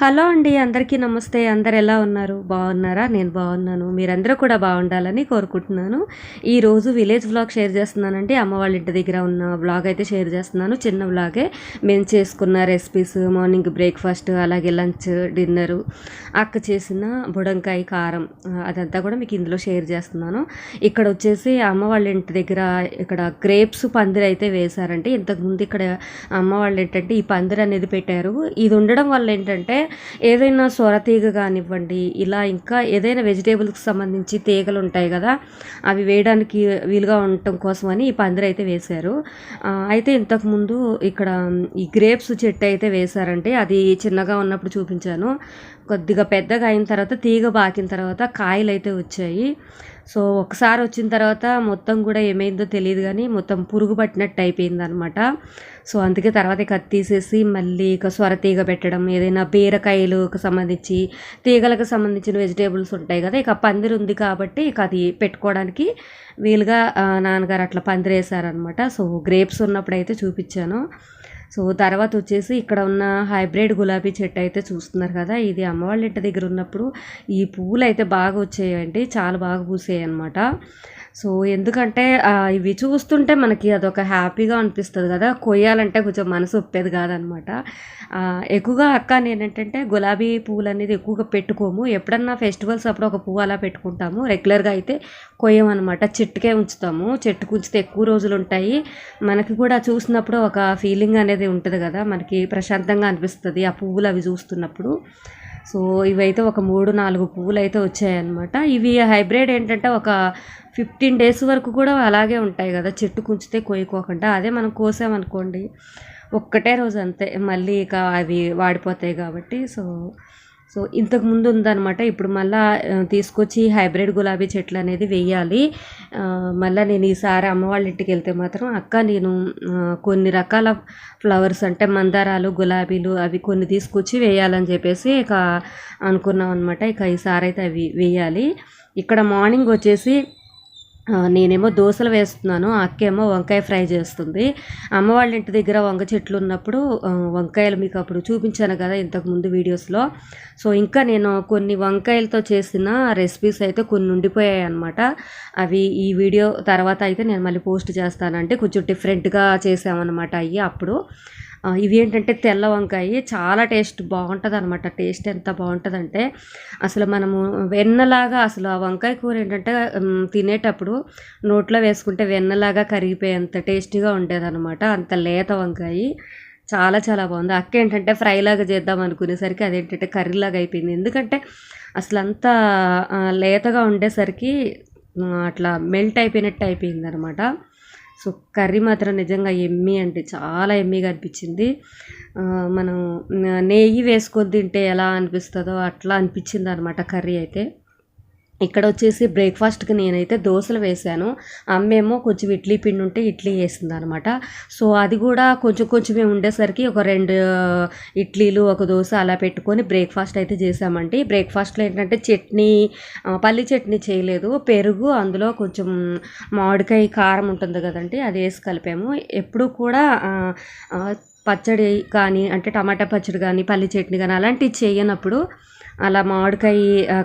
Hello అండి అందరికీ నమస్తే. అందరు ఎలా ఉన్నారు? బాగున్నారా? నేను బాగున్నాను. మీరందరూ కూడా బాగుండాలని కోరుకుంటున్నాను. ఈరోజు విలేజ్ వ్లాగ్ షేర్ చేస్తున్నానండి. అమ్మ వాళ్ళ ఇంటి దగ్గర ఉన్న వ్లాగ్ అయితే షేర్ చేస్తున్నాను. చిన్న వ్లాగే. మేము చేసుకున్న రెసిపీస్ మార్నింగ్ బ్రేక్ఫాస్ట్ అలాగే లంచ్ డిన్నరు అక్క చేసిన బుడంకాయ కారం అదంతా కూడా మీకు ఇందులో షేర్ చేస్తున్నాను. ఇక్కడ వచ్చేసి అమ్మ వాళ్ళ ఇంటి దగ్గర ఇక్కడ గ్రేప్స్ పందిరి అయితే వేశారంటే ఇంతకుముందు ఇక్కడ అమ్మ వాళ్ళు ఏంటంటే ఈ పందిరి అనేది పెట్టారు. ఇది ఉండడం వల్ల ఏంటంటే ఏదైనా సొర తీగ కానివ్వండి ఇలా ఇంకా ఏదైనా వెజిటేబుల్కి సంబంధించి తీగలు ఉంటాయి కదా అవి వేయడానికి వీలుగా ఉండటం కోసమని ఈ పందిరి అయితే వేశారు. అయితే ఇంతకుముందు ఇక్కడ ఈ గ్రేప్స్ చెట్టు అయితే వేశారంటే అది చిన్నగా ఉన్నప్పుడు చూపించాను. కొద్దిగా పెద్దగా అయిన తర్వాత తీగ బాకిన తర్వాత కాయలు అయితే వచ్చాయి. సో ఒకసారి వచ్చిన తర్వాత మొత్తం కూడా ఏమైందో తెలియదు కానీ మొత్తం పురుగు పట్టినట్టు అయిపోయింది అనమాట సో అందుకే తర్వాత ఇక తీసేసి మళ్ళీ ఇక స్వర తీగ పెట్టడం ఏదైనా బీరకాయలకు సంబంధించి తీగలకు సంబంధించిన వెజిటేబుల్స్ ఉంటాయి కదా ఇక పందిరి ఉంది కాబట్టి ఇక అది పెట్టుకోవడానికి వీలుగా నాన్నగారు అట్లా పందిరేశారనమాట సో గ్రేప్స్ ఉన్నప్పుడు అయితే చూపించాను. సో తర్వాత వచ్చేసి ఇక్కడ ఉన్న హైబ్రిడ్ గులాబీ చెట్టు అయితే చూస్తున్నారు కదా ఇది అమ్మవాళ్ళ ఇంటి దగ్గర ఉన్నప్పుడు ఈ పువ్వులు అయితే బాగా వచ్చాయండి చాలా బాగా పూసాయి అనమాట సో ఎందుకంటే ఇవి చూస్తుంటే మనకి అదొక హ్యాపీగా అనిపిస్తుంది కదా. కొయ్యాలంటే కొంచెం మనసు ఒప్పేది కాదనమాట. ఎక్కువగా అక్క నేనేంటంటే గులాబీ పువ్వులు అనేది ఎక్కువగా పెట్టుకోము. ఎప్పుడన్నా ఫెస్టివల్స్ అప్పుడు ఒక పువ్వు అలా పెట్టుకుంటాము. రెగ్యులర్గా అయితే కొయ్యమన్నమాట చెట్టుకే ఉంచుతాము. చెట్టుకు ఉంచితే ఎక్కువ రోజులు ఉంటాయి. మనకి కూడా చూసినప్పుడు ఒక ఫీలింగ్ అనేది ఉంటుంది కదా. మనకి ప్రశాంతంగా అనిపిస్తుంది ఆ పువ్వులు అవి చూస్తున్నప్పుడు. సో ఇవైతే ఒక మూడు నాలుగు పువ్వులు అయితే వచ్చాయన్నమాట. ఇవి హైబ్రిడ్ ఏంటంటే ఒక ఫిఫ్టీన్ డేస్ వరకు కూడా అలాగే ఉంటాయి కదా చెట్టు కుంచితే కోయకోకుండా అదే మనం కోసామనుకోండి ఒక్కటే రోజు అంతే. మళ్ళీ ఇక అవి వాడిపోతాయి కాబట్టి. సో సో ఇంతకు ముందు ఉందన్నమాట. ఇప్పుడు మళ్ళా తీసుకొచ్చి హైబ్రిడ్ గులాబీ చెట్లు అనేది వెయ్యాలి మళ్ళీ నేను ఈసారి అమ్మ వాళ్ళ ఇంటికి వెళ్తే మాత్రం అక్క నేను కొన్ని రకాల ఫ్లవర్స్ అంటే మందారాలు గులాబీలు అవి కొన్ని తీసుకొచ్చి వేయాలని చెప్పేసి ఇక అనుకున్నాం అనమాట ఇక ఈసారి అయితే అవి వేయాలి. ఇక్కడ మార్నింగ్ వచ్చేసి నేనేమో దోశలు వేస్తున్నాను అక్కేమో వంకాయ ఫ్రై చేస్తుంది. అమ్మ వాళ్ళ ఇంటి దగ్గర వంగ చెట్లు ఉన్నప్పుడు వంకాయలు మీకు అప్పుడు చూపించాను కదా ఇంతకుముందు వీడియోస్లో. సో ఇంకా నేను కొన్ని వంకాయలతో చేసిన రెసిపీస్ అయితే కొన్ని ఉండిపోయాయి అనమాట అవి ఈ వీడియో తర్వాత అయితే నేను మళ్ళీ పోస్ట్ చేస్తానంటే కొంచెం డిఫరెంట్గా చేసామన్నమాట అవి అప్పుడు. ఆ, ఇవి ఏంటంటే తెల్ల వంకాయ చాలా టేస్ట్ బాగుంటుంది అనమాట టేస్ట్ ఎంత బాగుంటుందంటే అసలు మనము వెన్నలాగా అసలు ఆ వంకాయ కూర ఏంటంటే తినేటప్పుడు నోట్లో వేసుకుంటే వెన్నలాగా కరిగిపోయేంత టేస్టీగా ఉండేదన్నమాట. అంత లేత వంకాయ. చాలా చాలా బాగుంది. అక్క ఏంటంటే ఫ్రైలాగా చేద్దాం అనుకునేసరికి అదేంటంటే కర్రీలాగా అయిపోయింది. ఎందుకంటే అసలు అంత లేతగా ఉండేసరికి అట్లా మెల్ట్ అయిపోయినట్టు అయిపోయింది అనమాట సో కర్రీ మాత్రం నిజంగా ఎమ్మి అంటే చాలా ఎమ్మిగా అనిపించింది. మనం నెయ్యి వేసుకొని తింటే ఎలా అనిపిస్తుందో అట్లా అనిపించింది అనమాట కర్రీ అయితే. ఇక్కడ వచ్చేసి బ్రేక్ఫాస్ట్కి నేనైతే దోశలు వేశాను అమ్మేమో కొంచెం ఇడ్లీ పిండి ఉంటే ఇడ్లీ వేసింది అనమాట సో అది కూడా కొంచెం కొంచెమే ఉండేసరికి ఒక రెండు ఇడ్లీలు ఒక దోశ అలా పెట్టుకొని బ్రేక్ఫాస్ట్ అయితే చేసామండి. బ్రేక్ఫాస్ట్లో ఏంటంటే చట్నీ పల్లి చట్నీ చేయలేదు. పెరుగు అందులో కొంచెం మామిడికాయ కారం ఉంటుంది కదండి అది వేసి కలిపాము. ఎప్పుడు కూడా పచ్చడి కానీ అంటే టమాటా పచ్చడి కానీ పల్లి చట్నీ కానీ అలాంటివి చేయనప్పుడు అలా మామిడికాయ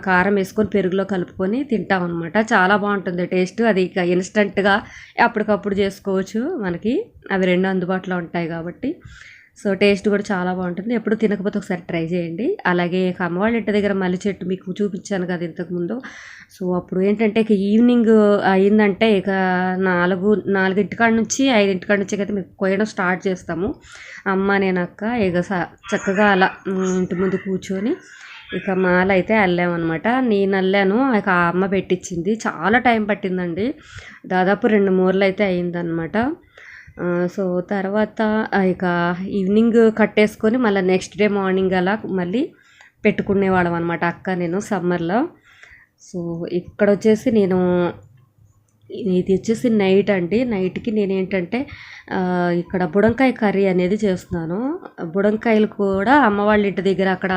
కారం వేసుకొని పెరుగులో కలుపుకొని తింటాం అనమాట చాలా బాగుంటుంది టేస్ట్. అది ఇక ఇన్స్టంట్గా అప్పటికప్పుడు చేసుకోవచ్చు మనకి. అవి రెండు అందుబాటులో ఉంటాయి కాబట్టి. సో టేస్ట్ కూడా చాలా బాగుంటుంది. ఎప్పుడు తినకపోతే ఒకసారి ట్రై చేయండి. అలాగే ఇక అమ్మవాళ్ళ ఇంటి దగ్గర మల్లి చెట్టు మీకు చూపించాను కదా ఇంతకుముందు సో అప్పుడు ఏంటంటే ఇక ఈవినింగ్ అయిందంటే ఇక నాలుగు నాలుగింటికాడ నుంచి ఐదింటికాడ నుంచి అయితే మీకు కొయ్యడం స్టార్ట్ చేస్తాము. అమ్మ నేనక్క ఇక చక్కగా అలా ఇంటి ముందు కూర్చొని ఇక మాల అయితే అల్లామన్నమాట నేను అల్లాను. ఇక ఆ అమ్మ పెట్టించింది చాలా టైం పట్టిందండి. దాదాపు రెండు మూరలు అయితే అయిందనమాట సో తర్వాత ఇక ఈవినింగ్ కట్టేసుకొని మళ్ళీ నెక్స్ట్ డే మార్నింగ్ అలా మళ్ళీ పెట్టుకునేవాళ్ళం అనమాట అక్క నేను సమ్మర్లో. సో ఇక్కడ వచ్చేసి నేను ఇది వచ్చేసి నైట్ అండి. నైట్కి నేను ఏంటంటే ఇక్కడ బుడంకాయ కర్రీ అనేది చేస్తున్నాను. బుడంకాయలు కూడా అమ్మ వాళ్ళ ఇంటి దగ్గర అక్కడ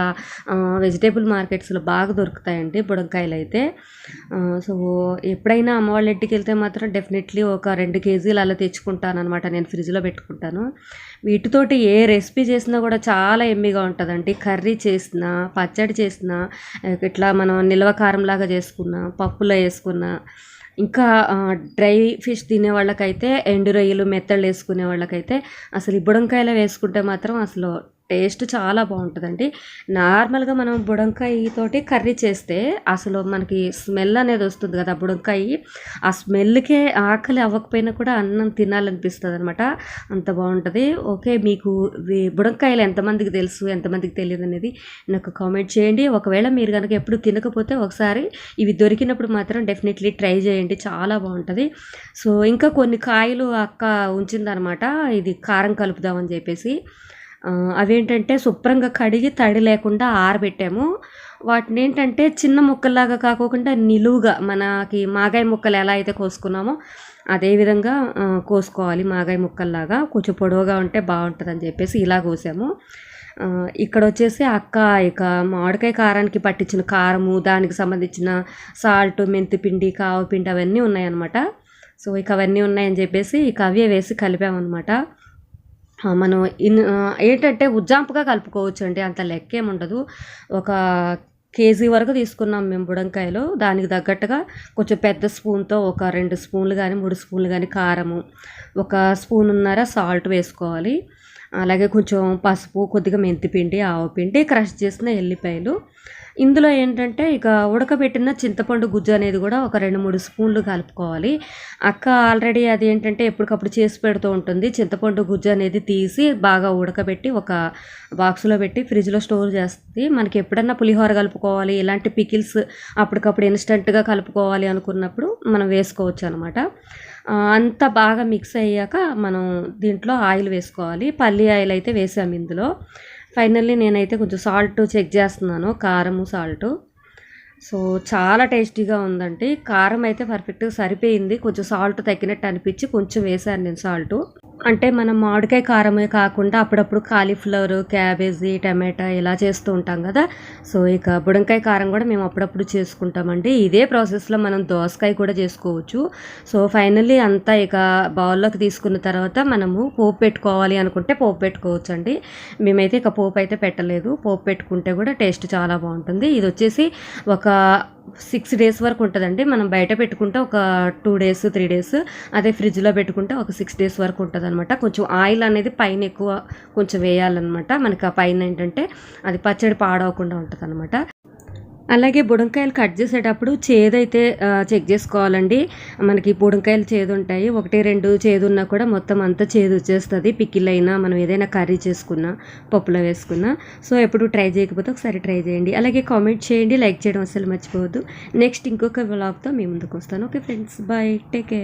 వెజిటేబుల్ మార్కెట్స్లో బాగా దొరుకుతాయండి బుడంకాయలు అయితే. సో ఎప్పుడైనా అమ్మ వాళ్ళ ఇంటికి వెళ్తే మాత్రం డెఫినెట్లీ ఒక రెండు కేజీలు అలా తెచ్చుకుంటాను అనమాట నేను ఫ్రిడ్జ్లో పెట్టుకుంటాను. వీటితోటి ఏ రెసిపీ చేసినా కూడా చాలా ఎమ్మిగా ఉంటుందండి. కర్రీ చేసినా పచ్చడి చేసినా ఇట్లా మనం నిల్వ కారంలాగా చేసుకున్నా పప్పులో వేసుకున్నా ఇంకా డ్రై ఫిష్ తినే వాళ్ళకైతే ఎండు రొయ్యలు మెత్తళ్ళు వేసుకునే వాళ్ళకైతే అసలు ఇబ్బడంకాయలో వేసుకుంటే మాత్రం అసలు టేస్ట్ చాలా బాగుంటుందండి. నార్మల్గా మనం బుడంకాయ తోటి కర్రీ చేస్తే అసలు మనకి స్మెల్ అనేది వస్తుంది కదా బుడంకాయ. ఆ స్మెల్కే ఆకలి అవ్వకపోయినా కూడా అన్నం తినాలనిపిస్తుంది అనమాట అంత బాగుంటుంది. ఓకే మీకు బుడంకాయలు ఎంతమందికి తెలుసు ఎంతమందికి తెలియదు అనేది నాకు కామెంట్ చేయండి. ఒకవేళ మీరు కనుక ఎప్పుడు తినకపోతే ఒకసారి ఇవి దొరికినప్పుడు మాత్రం డెఫినెట్లీ ట్రై చేయండి. చాలా బాగుంటుంది. సో ఇంకా కొన్ని కాయలు అక్క ఉంచిందనమాట. ఇది కారం కలుపుదామని చెప్పేసి. అవేంటంటే శుభ్రంగా కడిగి తడి లేకుండా ఆరబెట్టాము. వాటిని ఏంటంటే చిన్న ముక్కల్లాగా కాకోకుండా నిలువుగా మనకి మాగాయ ముక్కలు ఎలా అయితే కోసుకున్నామో అదే విధంగా కోసుకోవాలి మాగాయ ముక్కల్లాగా. కొంచెం పొడవుగా ఉంటే బాగుంటుంది అని చెప్పేసి ఇలా కోసాము. ఇక్కడ వచ్చేసి అక్క ఇక మామిడికాయ కారానికి పట్టించిన కారము దానికి సంబంధించిన సాల్ట్ మెంతిపిండి కావపిండి అవన్నీ ఉన్నాయన్నమాట. సో ఇక అవన్నీ ఉన్నాయని చెప్పేసి ఇక అవే వేసి కలిపామన్నమాట. మనం ఇన్ ఏంటంటే ఉజ్జాంపుగా కలుపుకోవచ్చు అండి అంత లెక్కేం ఉండదు ఒక కేజీ వరకు తీసుకున్నాం మేము బుడంకాయలు. దానికి తగ్గట్టుగా కొంచెం పెద్ద స్పూన్తో ఒక రెండు స్పూన్లు కానీ మూడు స్పూన్లు కానీ కారము ఒక స్పూన్ ఉన్నర సాల్ట్ వేసుకోవాలి. అలాగే కొంచెం పసుపు కొద్దిగా మెంతిపిండి ఆవపిండి క్రష్ చేసిన ఎల్లిపాయలు ఇందులో ఏంటంటే ఇక ఉడకబెట్టిన చింతపండు గుజ్జు అనేది కూడా ఒక రెండు మూడు స్పూన్లు కలుపుకోవాలి. అక్క ఆల్రెడీ అది ఏంటంటే ఎప్పటికప్పుడు చేసి పెడుతూ ఉంటుంది. చింతపండు గుజ్జు అనేది తీసి బాగా ఉడకబెట్టి ఒక బాక్స్లో పెట్టి ఫ్రిడ్జ్లో స్టోర్ చేస్తుంది మనకి ఎప్పుడన్నా పులిహోర కలుపుకోవాలి ఇలాంటి పికిల్స్ అప్పటికప్పుడు ఇన్స్టెంట్గా కలుపుకోవాలి అనుకున్నప్పుడు మనం వేసుకోవచ్చు అనమాట అంతా బాగా మిక్స్ అయ్యాక మనం దీంట్లో ఆయిల్ వేసుకోవాలి. పల్లి ఆయిల్ అయితే వేసాము ఇందులో. ఫైనల్లీ నేనైతే కొంచెం సాల్ట్ చెక్ చేస్తున్నాను. కారము సాల్ట్. సో చాలా టేస్టీగా ఉందండి. కారం అయితే పర్ఫెక్ట్గా సరిపోయింది. కొంచెం సాల్ట్ తగ్గినట్టు అనిపించి కొంచెం వేసాను నేను సాల్ట్. అంటే మనం మామిడికాయ కారమే కాకుండా అప్పుడప్పుడు కాలీఫ్లవర్ క్యాబేజీ టమాటా ఇలా చేస్తూ ఉంటాం కదా. సో ఇక బుడంకాయ కారం కూడా మేము అప్పుడప్పుడు చేసుకుంటామండి. ఇదే ప్రాసెస్లో మనం దోసకాయ కూడా చేసుకోవచ్చు. సో ఫైనల్లీ అంతా ఇక బౌల్లోకి తీసుకున్న తర్వాత మనము పోపు పెట్టుకోవాలి అనుకుంటే పోపు పెట్టుకోవచ్చు అండి మేమైతే ఇక పోపు అయితే పెట్టలేదు. పోపు పెట్టుకుంటే కూడా టేస్ట్ చాలా బాగుంటుంది. ఇది వచ్చేసి ఒక సిక్స్ డేస్ వరకు ఉంటుందండి. మనం బయట పెట్టుకుంటే ఒక టూ డేస్ త్రీ డేస్ అదే ఫ్రిడ్జ్లో పెట్టుకుంటే ఒక సిక్స్ డేస్ వరకు ఉంటుంది అనమాట కొంచెం ఆయిల్ అనేది పైన ఎక్కువ కొంచెం వేయాలన్నమాట. మనకి ఆ పైన ఏంటంటే అది పచ్చడి పాడవకుండా ఉంటుంది అనమాట అలాగే బుడంకాయలు కట్ చేసేటప్పుడు చేదైతే చెక్ చేసుకోవాలండి. మనకి బుడంకాయలు చేదు ఉంటాయి ఒకటి రెండు చేదు ఉన్నా కూడా మొత్తం అంతా చేదు వచ్చేస్తుంది. పిక్కిలైనా అయినా మనం ఏదైనా కర్రీ చేసుకున్నా పప్పులో వేసుకున్నా. సో ఎప్పుడు ట్రై చేయకపోతే ఒకసారి ట్రై చేయండి. అలాగే కామెంట్ చేయండి. లైక్ చేయడం అసలు మర్చిపోవద్దు. నెక్స్ట్ ఇంకొక వ్లాగ్తో మీ ముందుకు వస్తాను. Okay friends. Bye. Take care.